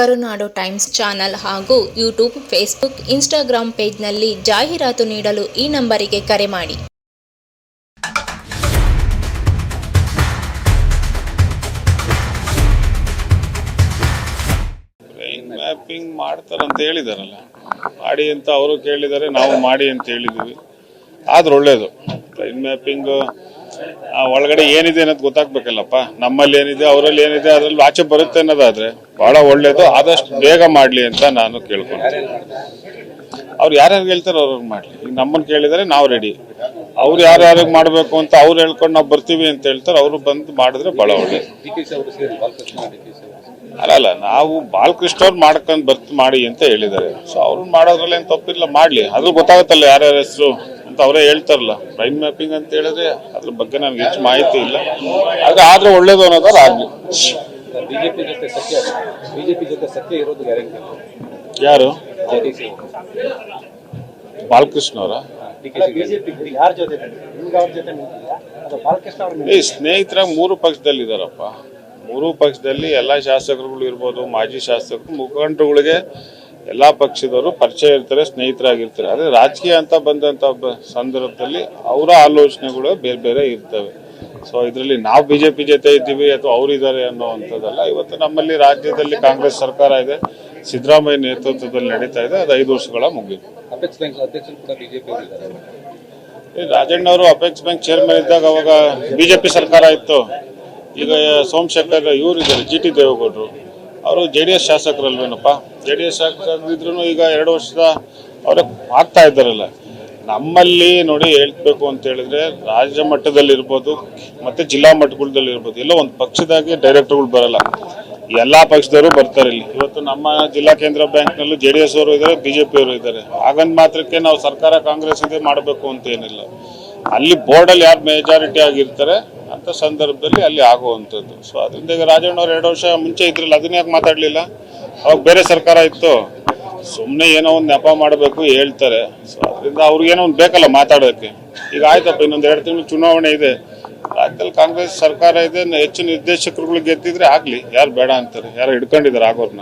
ಕರುನಾಡು times channel ಹಾಗೂ YouTube, Facebook Instagram ಪೇಜ್ನಲ್ಲಿ ಜಾಹೀರಾತು ನೀಡಲು ಈ ನಂಬರಿಗೆ ಕರೆ ಮಾಡಿ. ಮ್ಯಾಪಿಂಗ್ ಮಾಡ್ತಾರಂತ ಹೇಳಿದಾರಲ್ಲ, ಮಾಡಿ ಅಂತ ಅವರು ಕೇಳಿದ್ದಾರೆ ನಾವು ಮಾಡಿ ಅಂತ ಹೇಳಿದ್ವಿ. ಆದ್ರೆ ಒಳ್ಳೇದು. ಟ್ರೈನ್ ಮ್ಯಾಪಿಂಗ್ ಒಳಗಡೆ ಏನಿದೆ ಅನ್ನೋದು ಗೊತ್ತಾಗ್ಬೇಕಲ್ಲಪ್ಪ. ನಮ್ಮಲ್ಲಿ ಏನಿದೆ, ಅವರಲ್ಲಿ ಏನಿದೆ, ಅದ್ರಲ್ಲಿ ಆಚೆ ಬರುತ್ತೆ ಅನ್ನೋದಾದ್ರೆ ಬಹಳ ಒಳ್ಳೇದು, ಆದಷ್ಟು ಬೇಗ ಮಾಡ್ಲಿ ಅಂತ ನಾನು ಕೇಳ್ಕೊಂಡೆ ಅವ್ರು ಯಾರ್ಯಾರು ಹೇಳ್ತಾರೆ ಅವ್ರಿಗೆ ಮಾಡ್ಲಿ. ಈಗ ನಮ್ಮನ್ನು ಕೇಳಿದರೆ ನಾವು ರೆಡಿ ಅವ್ರು ಯಾರ್ಯಾರಿಗೆ ಮಾಡಬೇಕು ಅಂತ ಅವ್ರು ಹೇಳ್ಕೊಂಡು ನಾವು ಬರ್ತೀವಿ ಅಂತ ಹೇಳ್ತಾರೆ, ಅವರು ಬಂದು ಮಾಡಿದ್ರೆ ಸಿ ಅವರು ಅಲ್ಲ ಅಲ್ಲ, ನಾವು ಬಾಲಕೃಷ್ಣ ಅವ್ರು ಮಾಡ್ಕೊಂಡು ಬರ್ತು ಮಾಡಿ ಅಂತ ಹೇಳಿದ್ದಾರೆ. ಸೊ ಅವ್ರು ಮಾಡೋದ್ರಲ್ಲಿ ಏನು ತಪ್ಪಿಲ್ಲ, ಮಾಡಲಿ. ಅದ್ರ ಗೊತ್ತಾಗುತ್ತಲ್ಲ ಯಾರ್ಯಾರ ಹೆಸರು. ಅಂತ ಅವರೇ ಹೇಳ್ತಾರಲ್ಲ ಬ್ರೈನ್ ಮ್ಯಾಪಿಂಗ್ ಅಂತ ಹೇಳಿದ್ರೆ ಅದ್ರ ಬಗ್ಗೆ ನನಗೆ ಹೆಚ್ಚು ಮಾಹಿತಿ ಇಲ್ಲ. ಆದ್ರೆ ಆದ್ರೆ ಒಳ್ಳೇದು ಅನ್ನೋದಾದ್ರೆ ಆಗ್ಲಿ ಬಿಜೆಪಿ ಜೊತೆ ಸತ್ಯ ಬಿಜೆಪಿ ಜೊತೆ ಸತ್ಯ ಇರೋದು ಗ್ಯಾರಂಟಿ ಯಾರು? ಬಾಲಕೃಷ್ಣ ಅವರ? ಈ ಸ್ನೇಹಿತರಾಗ ಮೂರು ಪಕ್ಷದಲ್ಲಿ ಇದಾರಪ್ಪ. ಮೂರು ಪಕ್ಷದಲ್ಲಿ ಎಲ್ಲ ಶಾಸಕರುಗಳು ಇರ್ಬೋದು ಮಾಜಿ ಶಾಸಕರು ಮುಖಂಡರುಗಳಿಗೆ ಎಲ್ಲಾ ಪಕ್ಷದವರು ಪರಿಚಯ ಇರ್ತಾರೆ ಸ್ನೇಹಿತರಾಗಿರ್ತಾರೆ. ಆದರೆ ರಾಜಕೀಯ ಅಂತ ಬಂದಂತ ಬ- ಸಂದರ್ಭದಲ್ಲಿ ಅವರ ಆಲೋಚನೆಗಳು ಬೇರೆ ಬೇರೆ ಇರ್ತವೆ. ಸೊ ಇದರಲ್ಲಿ ನಾವು ಬಿಜೆಪಿ ಜೊತೆ ಇದ್ದೀವಿ ಅಥವಾ ಅವ್ರು ಇದ್ದಾರೆ ಅನ್ನೋವಂಥದ್ದಲ್ಲ ಇವತ್ತು ನಮ್ಮಲ್ಲಿ ರಾಜ್ಯದಲ್ಲಿ ಕಾಂಗ್ರೆಸ್ ಸರ್ಕಾರ ಇದೆ ಸಿದ್ದರಾಮಯ್ಯ ನೇತೃತ್ವದಲ್ಲಿ ನಡೀತಾ ಇದೆ ಅದು ಐದು ವರ್ಷಗಳ ಮುಗಿದು. ರಾಜಣ್ಣ ಅವರು ಅಪೆಕ್ಸ್ ಬ್ಯಾಂಕ್ ಚೇರ್ಮನ್ ಇದ್ದಾಗ ಅವಾಗ ಬಿಜೆಪಿ ಸರ್ಕಾರ ಇತ್ತು. ಈಗ ಸೋಮಶೇಖರ್ ಇವರು ಇದ್ದಾರೆ ಜಿ ಟಿ ದೇವೇಗೌಡರು. ಅವರು ಜೆ ಡಿ ಎಸ್ ಶಾಸಕರಲ್ವೇನಪ್ಪ? ಜೆ ಡಿ ಎಸ್ ಶಾಸಕರಿದ್ರು ಈಗ ಎರಡು ವರ್ಷದ ಅವರೇ ಆಗ್ತಾ ಇದ್ದಾರಲ್ಲ. ನಮ್ಮಲ್ಲಿ ನೋಡಿ ಹೇಳ್ಬೇಕು ಅಂತ ಹೇಳಿದ್ರೆ ರಾಜ್ಯ ಮಟ್ಟದಲ್ಲಿ ಇರ್ಬೋದು ಮತ್ತೆ ಜಿಲ್ಲಾ ಮಟ್ಟದಲ್ಲಿ ಇರ್ಬೋದು ಎಲ್ಲ ಒಂದು ಪಕ್ಷದಾಗೆ ಡೈರೆಕ್ಟರ್ಗಳು ಬರಲ್ಲ. ಎಲ್ಲಾ ಪಕ್ಷದವರು ಬರ್ತಾರೆ ಇಲ್ಲಿ. ಇವತ್ತು ನಮ್ಮ ಜಿಲ್ಲಾ ಕೇಂದ್ರ ಬ್ಯಾಂಕ್ನಲ್ಲೂ ಜೆ ಡಿ ಎಸ್ ಅವರು ಇದ್ದಾರೆ ಬಿಜೆಪಿ ಅವರು ಇದ್ದಾರೆ ಹಾಗಂದ್ ಮಾತ್ರಕ್ಕೆ ನಾವು ಸರ್ಕಾರ ಕಾಂಗ್ರೆಸ್ ಇದೆ ಮಾಡಬೇಕು ಅಂತ ಏನಿಲ್ಲ. ಅಲ್ಲಿ ಬೋರ್ಡಲ್ಲಿ ಯಾರು ಮೆಜಾರಿಟಿ ಆಗಿರ್ತಾರೆ ಅಂತ ಸಂದರ್ಭದಲ್ಲಿ ಅಲ್ಲಿ ಆಗುವಂಥದ್ದು. ಸೊ ಅದರಿಂದ ಈಗ ರಾಜಣ್ಣ ಅವ್ರು ಎರಡು ವರ್ಷ ಮುಂಚೆ ಇದ್ರಲ್ಲ ಅದನ್ನ ಯಾಕೆ ಮಾತಾಡಲಿಲ್ಲ? ಅವಾಗ ಬೇರೆ ಸರ್ಕಾರ ಇತ್ತು. ಸುಮ್ಮನೆ ಏನೋ ಒಂದು ನೆಪ ಮಾಡಬೇಕು ಹೇಳ್ತಾರೆ. ಸೊ ಅದರಿಂದ ಅವ್ರಿಗೇನೋ ಒಂದು ಬೇಕಲ್ಲ ಮಾತಾಡೋಕ್ಕೆ ಈಗ ಆಯ್ತಪ್ಪ, ಇನ್ನೊಂದು ಎರಡು ತಿಂಗಳು ಚುನಾವಣೆ ಇದೆ. ರಾಜ್ಯದಲ್ಲಿ ಕಾಂಗ್ರೆಸ್ ಸರ್ಕಾರ ಇದೆ, ಹೆಚ್ಚು ನಿರ್ದೇಶಕರುಗಳು ಗೆದ್ದಿದ್ರೆ ಆಗಲಿ. ಯಾರು ಬೇಡ ಅಂತಾರೆ. ಯಾರು ಹಿಡ್ಕೊಂಡಿದ್ದಾರೆ ಆಗೋರ್ನ.